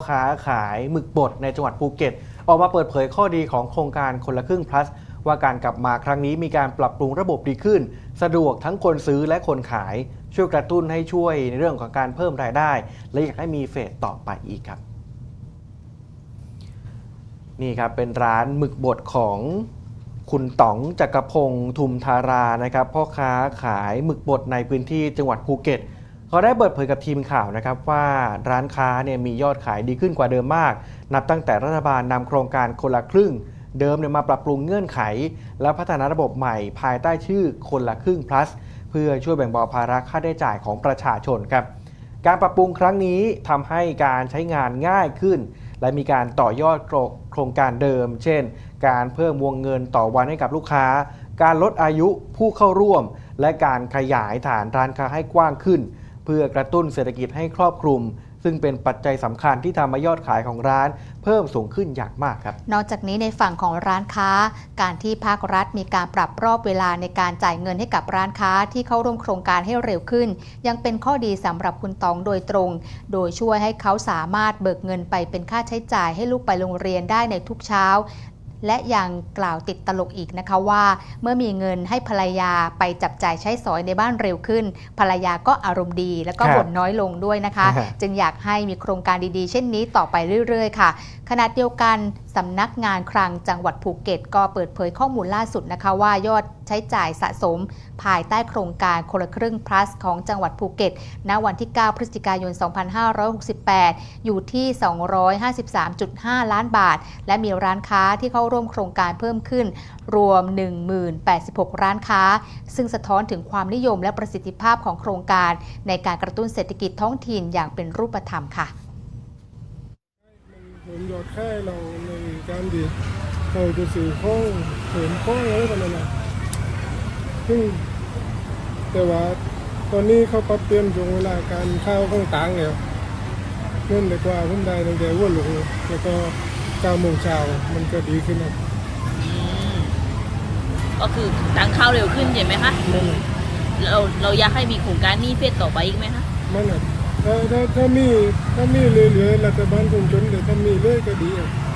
ค้าขายหมึกบดในจังหวัดภูเก็ต ออกมาเปิดเผยข้อดีของโครงการคนละครึ่ง plus ว่าการกลับมาครั้งนี้มีการปรับปรุงระบบดีขึ้น สะดวกทั้งคนซื้อและคนขาย ช่วยกระตุ้นให้ช่วยในเรื่องของการเพิ่มรายได้ และอยากให้มีเฟสต่อไปอีกครับ นี่ครับเป็นร้านหมึกบดของคุณต๋องจักรพงศ์ทุมธารานะครับพ่อค้าขายหมึกบดในพื้นที่จังหวัดภูเก็ต เขาได้เปิดเผยกับทีมข่าวนะครับว่าร้านค้าเนี่ยมียอดขายดีขึ้นกว่าเดิมมาก นับตั้งแต่รัฐบาลนำโครงการคนละครึ่ง เดิมเนี่ยมาปรับปรุงเงื่อนไข และพัฒนาระบบใหม่ภายใต้ชื่อคนละครึ่ง plus เพื่อช่วยแบ่งเบาภาระค่าใช้จ่ายของประชาชนครับการปรับปรุงครั้งนี้ทำให้การใช้งานง่ายขึ้น และมีการต่อยอดโครงการเดิม เช่น การเพิ่มวงเงินต่อวันให้กับลูกค้า การลดอายุผู้เข้าร่วม และการขยายฐานร้านค้าให้กว้างขึ้น พื่อกระตุ้นเศรษฐกิจให้ครอบคลุม ซึ่งเป็นปัจจัยสำคัญที่ทำให้ยอดขายของร้าน เพิ่มสูงขึ้นอย่างมากครับ นอกจากนี้ในฝั่งของร้านค้า การที่ภาครัฐมีการปรับรอบเวลาในการจ่ายเงินให้กับร้านค้าที่เข้าร่วมโครงการให้เร็วขึ้น ยังเป็นข้อดีสำหรับคุณตองโดยตรง โดยช่วยให้เขาสามารถเบิกเงินไปเป็นค่าใช้จ่ายให้ลูกไปโรงเรียนได้ในทุกเช้า และยังกล่าวติดตลกอีกนะคะว่า เมื่อมีเงินให้ภรรยาไปจับจ่ายใช้สอยในบ้านเร็วขึ้น ภรรยาก็อารมณ์ดี แล้วก็ครับบ่นน้อยลงด้วยนะคะฮะจึงอยากให้มีโครงการดีๆ เช่นนี้ต่อไปเรื่อยๆ ค่ะ ขณะเดียวกัน สำนักงานคลังจังหวัดภูเก็ต ก็เปิดเผยข้อมูลล่าสุดนะคะว่ายอดใช้จ่ายสะสม ภายใต้โครงการคนละครึ่ง plus ของจังหวัดภูเก็ต ณ วันที่ 9 พฤศจิกายน 2568 อยู่ที่ 253.5 ล้านบาท และมีร้านค้าที่เข้าร่วมโครงการเพิ่มขึ้น รวม 1086 ร้านค้า ซึ่งสะท้อนถึงความนิยมและประสิทธิภาพของโครงการ ในการกระตุ้นเศรษฐกิจท้องถิ่นอย่างเป็นรูปธรรมค่ะ เสริมยอดค่ายเราในการดีเราจะสื่อข้องเสริมข้องอะไรประมาณนั้นซึ่งแต่ว่าตอนนี้เขาปรับเปลี่ยนช่วงเวลาการเข้าข้องต่างแล้วเนื่องจากว่าผมได้ตั้งแต่วัวหลงแล้วก็เก้าโมงเช้ามันก็ดีขึ้นนะก็คือตังเข้าวเร็วขึ้นใช่ไหมคะนั่นแหละเราเราอยากให้มีโครงการนี้เฟสต่อไปอีกไหมคะมันอะ ถ้าถ้ามีถ้ามีเหลือๆรัฐบาลคงจนแต่ถ้ามีเลยก็ดีอะ